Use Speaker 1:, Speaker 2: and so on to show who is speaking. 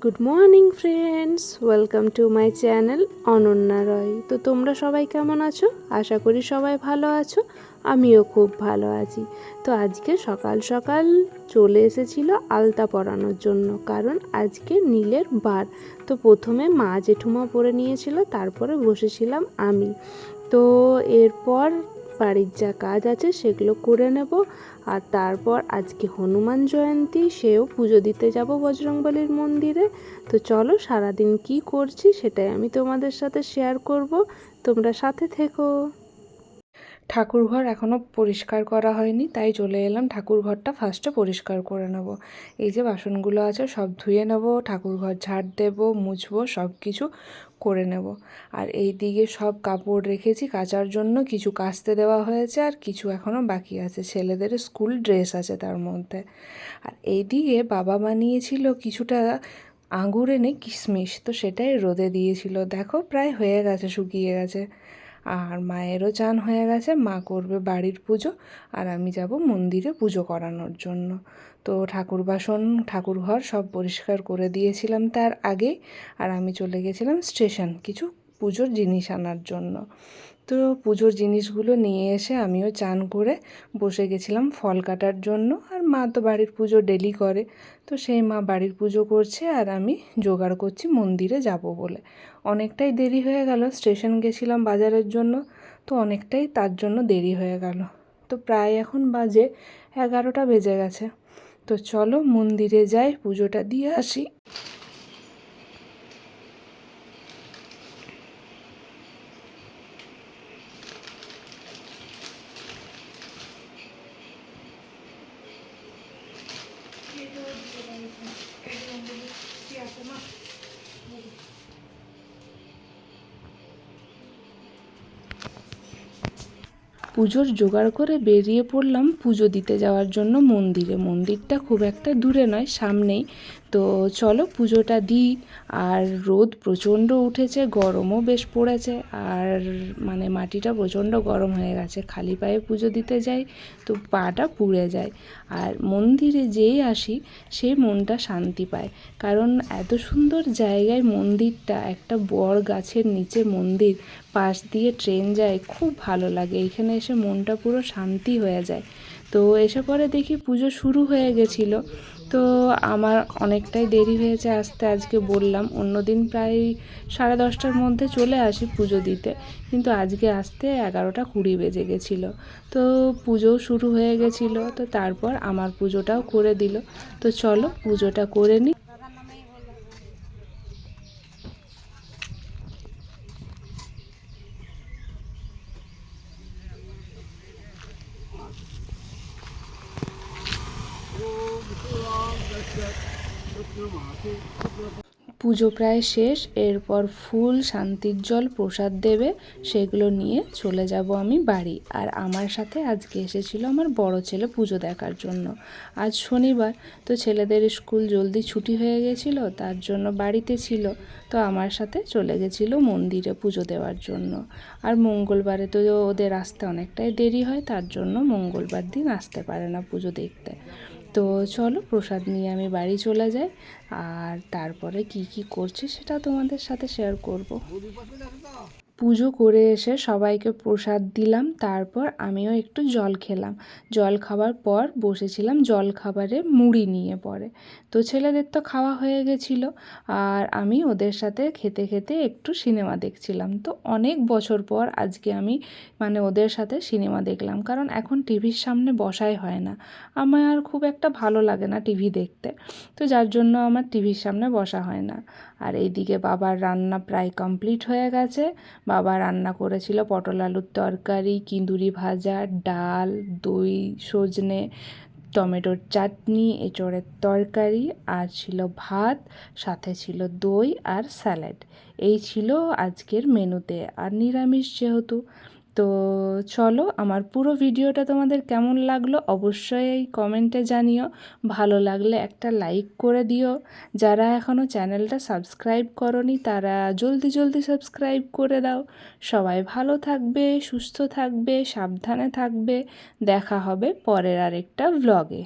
Speaker 1: Good morning friends welcome to my channel Ananya Roy তো তোমরা সবাই কেমন আছো? আশা করি সবাই ভালো আছো। আমিও খুব ভালো আছি। তো আজকে সকাল সকাল চলে এসেছিল আলতা পরানোর জন্য, কারণ আজকে নীলের বার। তো প্রথমে মা জেঠুমা পরে নিয়েছিল, তারপরে বসেছিলাম আমি। তো এরপর বাড়ির যা কাজ আছে সেগুলো করে নেব। আর তারপর আজকে হনুমান জয়ন্তী, সেও পুজো দিতে যাব বজরংবলীর মন্দিরে। তো চলো সারাদিন কি করছি সেটাই আমি তোমাদের সাথে শেয়ার করব। তোমরা সাথে থেকো। ঠাকুরঘর এখনও পরিষ্কার করা হয়নি, তাই চলে এলাম ঠাকুরঘরটা ফার্স্টে পরিষ্কার করে নেব। এই যে বাসনগুলো আছে সব ধুয়ে নেব, ঠাকুরঘর ঝাড় দেব, মুছবো, সব কিছু করে নেব। আর এই দিকে সব কাপড় রেখেছি, কাচার জন্য কিছু কাচতে দেওয়া হয়েছে আর কিছু এখনও বাকি আছে। ছেলেদের স্কুল ড্রেস আছে তার মধ্যে। আর এই দিকে বাবা বানিয়েছিল কিছুটা আঙুর এনে কিশমিশ, তো সেটাই রোদে দিয়েছিল। দেখো, প্রায় হয়ে গেছে, শুকিয়ে গেছে। আর মায়েরও চান হয়ে গেছে, মা করবে বাড়ির পুজো আর আমি যাব মন্দিরে পুজো করানোর জন্য। তো ঠাকুর বাসন, ঠাকুর ঘর সব পরিষ্কার করে দিয়েছিলাম তার আগে আর আমি চলে গেছিলাম স্টেশন কিছু পুজোর জিনিস আনার জন্য। তো পুজোর জিনিসগুলো নিয়ে এসে আমিও চান করে বসে গেছিলাম ফল কাটার জন্য আর মা তো বাড়ির পুজো ডেলি করে, তো সেই মা বাড়ির পুজো করছে আর আমি জোগাড় করছি মন্দিরে যাব বলে। অনেকটাই দেরি হয়ে গেল, স্টেশন গেছিলাম বাজারের জন্য, তো অনেকটাই তার জন্য দেরি হয়ে গেল। তো প্রায় এখন বাজে এগারোটা বেজে গেছে। তো চলো মন্দিরে যাই, পুজোটা দিয়ে আসি। পুজোর জোগাড় করে বেরিয়ে পড়লাম পুজো দিতে যাওয়ার জন্য মন্দিরে। মন্দিরটা খুব একটা দূরে নয়, সামনেই। তো চলো পুজোটা দিই। আর রোদ প্রচণ্ড উঠেছে, গরমও বেশ পড়েছে। আর মানে মাটিটা প্রচণ্ড গরম হয়ে গেছে, খালি পায়ে পুজো দিতে যাই তো পাটা পুড়ে যায়। আর মন্দিরে যেই আসি সেই মনটা শান্তি পায়। কারণ এত সুন্দর জায়গায় মন্দিরটা, একটা বড় গাছের নিচে মন্দির, পাশ দিয়ে ট্রেন যায়, খুব ভালো লাগে। এখানে এসে মনটা পুরো শান্তি হয়ে যায়। তো এসে পরে দেখি পুজো শুরু হয়ে গেছিল। তো আমার অনেকটাই দেরি হয়েছে আসতে, আজকে বললাম। অন্যদিন প্রায় সাড়ে দশটার মধ্যে চলে আসি পুজো দিতে। কিন্তু আজকে আসতে এগারোটা কুড়ি বেজে গেছিল। তো পুজোও শুরু হয়ে গেছিল, তো তারপর আমার পুজোটাও করে দিল। তো চলো পুজোটা করে নিই পুজো প্রায় শেষ, এরপর ফুল, শান্তির জল, প্রসাদ দেবে, সেগুলো নিয়ে চলে যাব আমি বাড়ি। আর আমার সাথে আজকে এসেছিল আমার বড় ছেলে পুজো দেখার জন্য। আজ শনিবার, তো ছেলেদের স্কুল জলদি ছুটি হয়ে গেছিল, তার জন্য বাড়িতে ছিল, তো আমার সাথে চলে গেছিল মন্দিরে পুজো দেওয়ার জন্য। আর মঙ্গলবারে তো ওদের আসতে অনেকটাই দেরি হয়, তার জন্য মঙ্গলবার দিন আসতে পারে না পুজো দেখতে। তো চলো প্রসাদ নিয়ে আমি বাড়ি চলে যাই। আর তারপরে কি কি করছি সেটা তোমাদের সাথে শেয়ার করব। পুজো করে এসে সবাইকে প্রসাদ দিলাম, তারপর আমিও একটু জল খেলাম। জল খাবার পর বসেছিলাম জল খাবারে মুড়ি নিয়ে পরে। তো ছেলেদের তো খাওয়া হয়ে গেছিল, আর আমি ওদের সাথে খেতে খেতে একটু সিনেমা দেখছিলাম। তো অনেক বছর পর আজকে আমি মানে ওদের সাথে সিনেমা দেখলাম, কারণ এখন টিভির সামনে বসাই হয় না। আমার আর খুব একটা ভালো লাগে না টিভি দেখতে, তো যার জন্য আমার টিভির সামনে বসা হয় না। আর এইদিকে বাবার রান্না প্রায় কমপ্লিট হয়ে গেছে বাবা রান্না করেছিল পটল আলুর তরকারি, কিন্দুরি ভাজা, ডাল, দই, সজনে, টমেটোর চাটনি, এঁচড়ের তরকারি, আর ছিল ভাত, সাথে ছিল দই আর স্যালাড। এই ছিল আজকের মেনুতে। আর নিরামিষ যেহেতু তো চলো, আমার পুরো ভিডিওটা তোমাদের কেমন লাগল অবশ্যই কমেন্টে জানিও। ভালো লাগলে একটা লাইক করে দিও। যারা এখনও চ্যানেলটা সাবস্ক্রাইব করনি, তারা জলদি জলদি সাবস্ক্রাইব করে দাও। সবাই ভালো থাকবে, সুস্থ থাকবে, সাবধানে থাকবে। দেখা হবে পরের আরেকটা ভ্লগে